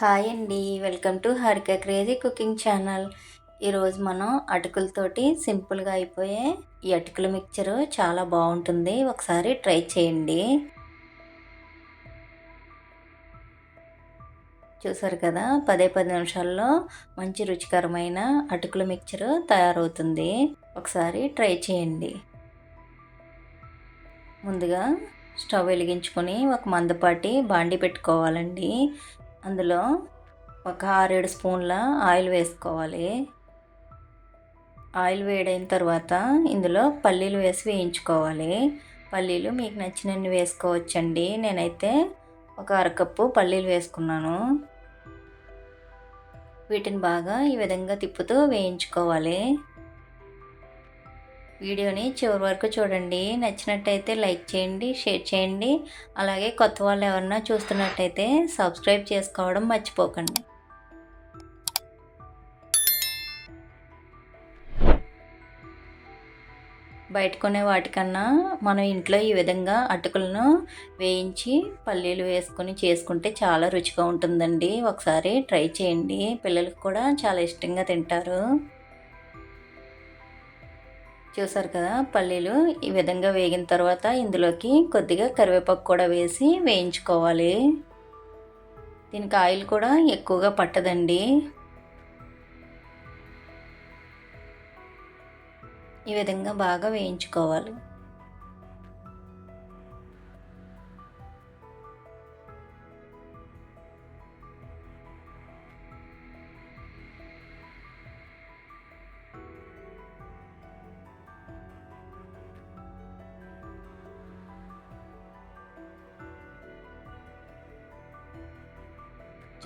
Hi అండి. Welcome to Harika crazy cooking channel. ఈరోజు మనం అటుకులతోటి సింపుల్గా అయిపోయే ఈ అటుకుల మిక్చరు చాలా బాగుంటుంది. ఒకసారి ట్రై చేయండి. చూసారు కదా పదే పది నిమిషాల్లో మంచి రుచికరమైన అటుకుల మిక్చరు తయారవుతుంది. ఒకసారి ట్రై చేయండి. ముందుగా స్టవ్ వెలిగించుకొని ఒక మందపాటి బాండి పెట్టుకోవాలండి. అందులో ఒక ఆరేడు స్పూన్ల ఆయిల్ వేసుకోవాలి. ఆయిల్ వేడైన తర్వాత ఇందులో పల్లీలు వేసి వేయించుకోవాలి. పల్లీలు మీకు నచ్చినన్ని వేసుకోవచ్చండి. నేనైతే ఒక అరకప్పు పల్లీలు వేసుకున్నాను. వీటిని బాగా ఈ విధంగా తిప్పుతూ వేయించుకోవాలి. వీడియోని చివరి వరకు చూడండి. నచ్చినట్టయితే లైక్ చేయండి షేర్ చేయండి. అలాగే కొత్త వాళ్ళు ఎవరన్నా చూస్తున్నట్టయితే సబ్స్క్రైబ్ చేసుకోవడం మర్చిపోకండి. బయట కొనే వాటికన్నా మనం ఇంట్లో ఈ విధంగా అటుకులను వేయించి పల్లీలు వేసుకొని చేసుకుంటే చాలా రుచిగా ఉంటుందండి. ఒకసారి ట్రై చేయండి. పిల్లలకు కూడా చాలా ఇష్టంగా తింటారు. చూసారు కదా పల్లీలు ఈ విధంగా వేగిన తర్వాత ఇందులోకి కొద్దిగా కరివేపాకు కూడా వేసి వేయించుకోవాలి. దీనికి ఆయిల్ కూడా ఎక్కువగా పట్టదండి. ఈ విధంగా బాగా వేయించుకోవాలి.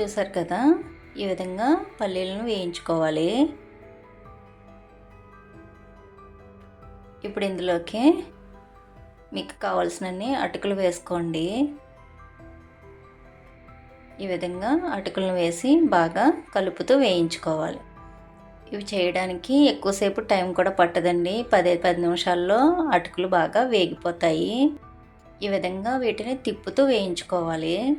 చూసారు కదా? ఈ విధంగా పల్లీలను వేయించుకోవాలి. ఇప్పుడు ఇందులోకి మీకు కావాల్సినన్ని అటుకులు వేసుకోండి. ఈ విధంగా అటుకులను వేసి బాగా కలుపుతూ వేయించుకోవాలి. ఇవి చేయడానికి ఎక్కువసేపు టైం కూడా పట్టదండి. పదే పది నిమిషాల్లో అటుకులు బాగా వేగిపోతాయి. ఈ విధంగా వీటిని తిప్పుతూ వేయించుకోవాలి.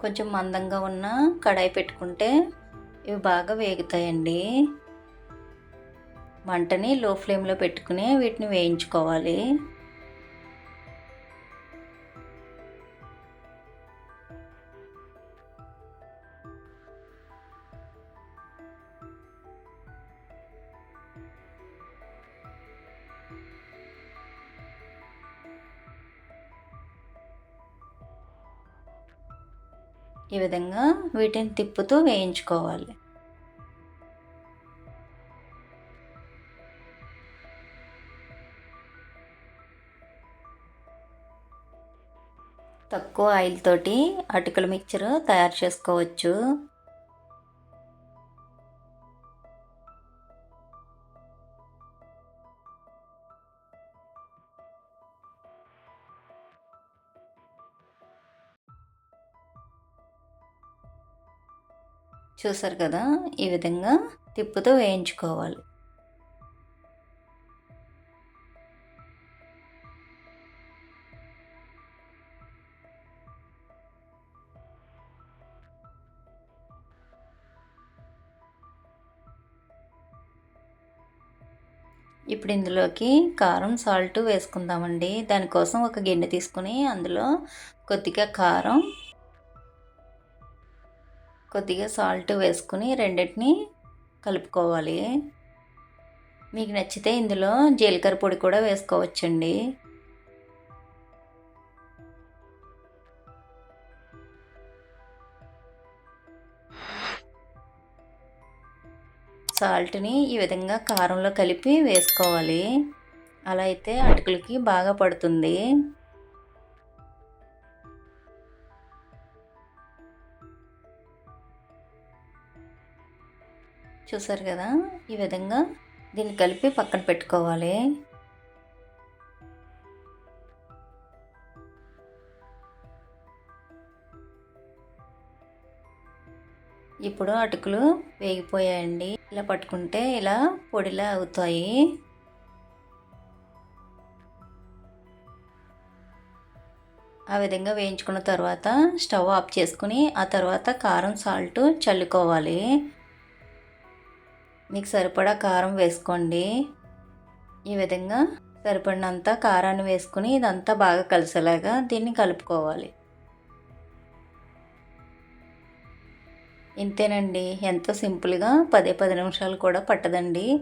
కొంచెం మందంగా ఉన్న కడాయి పెట్టుకుంటే ఇవి బాగా వేగుతాయండి. మంటని లో ఫ్లేమ్లో పెట్టుకుని వీటిని వేయించుకోవాలి. ఈ విధంగా వీటిని తిప్పుతూ వేయించుకోవాలి. తక్కువ ఆయిల్ తోటి అటుకుల మిక్చర్ తయారు చేసుకోవచ్చు. చూసారు కదా? ఈ విధంగా తిప్పుతో వేయించుకోవాలి. ఇప్పుడు ఇందులోకి కారం సాల్ట్ వేసుకుందామండి. దానికోసం ఒక గిన్నె తీసుకుని అందులో కొద్దిగా కారం కొద్దిగా సాల్ట్ వేసుకుని రెండింటిని కలుపుకోవాలి. మీకు నచ్చితే ఇందులో జీలకర్ర పొడి కూడా వేసుకోవచ్చండి. సాల్ట్ని ఈ విధంగా కారంలో కలిపి వేసుకోవాలి. అలా అయితే అటుకులకి బాగా పడుతుంది. చూసారు కదా? ఈ విధంగా దీన్ని కలిపి పక్కన పెట్టుకోవాలి. ఇప్పుడు అటుకులు వేగిపోయాయండి. ఇలా పట్టుకుంటే ఇలా పొడిలా అవుతాయి. ఆ విధంగా వేయించుకున్న తర్వాత స్టవ్ ఆఫ్ చేసుకుని ఆ తర్వాత కారం సాల్ట్ చల్లుకోవాలి. మీకు సరిపడా కారం వేసుకోండి. ఈ విధంగా సరిపడినంత కారాన్ని వేసుకుని ఇదంతా బాగా కలిసేలాగా దీన్ని కలుపుకోవాలి. ఇంతేనండి. ఎంతో సింపుల్గా పదే పది నిమిషాలు కూడా పట్టదండి.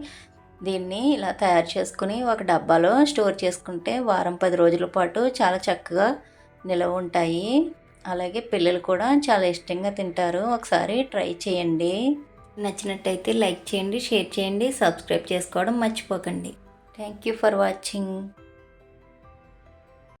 దీన్ని ఇలా తయారు చేసుకుని ఒక డబ్బాలో స్టోర్ చేసుకుంటే వారం పది రోజుల పాటు చాలా చక్కగా నిలవ ఉంటాయి. అలాగే పిల్లలు కూడా చాలా ఇష్టంగా తింటారు. ఒకసారి ట్రై చేయండి. నచ్చినట్టయితే లైక్ చేయండి షేర్ చేయండి సబ్స్క్రైబ్ చేసుకోవడం మర్చిపోకండి. Thank you for watching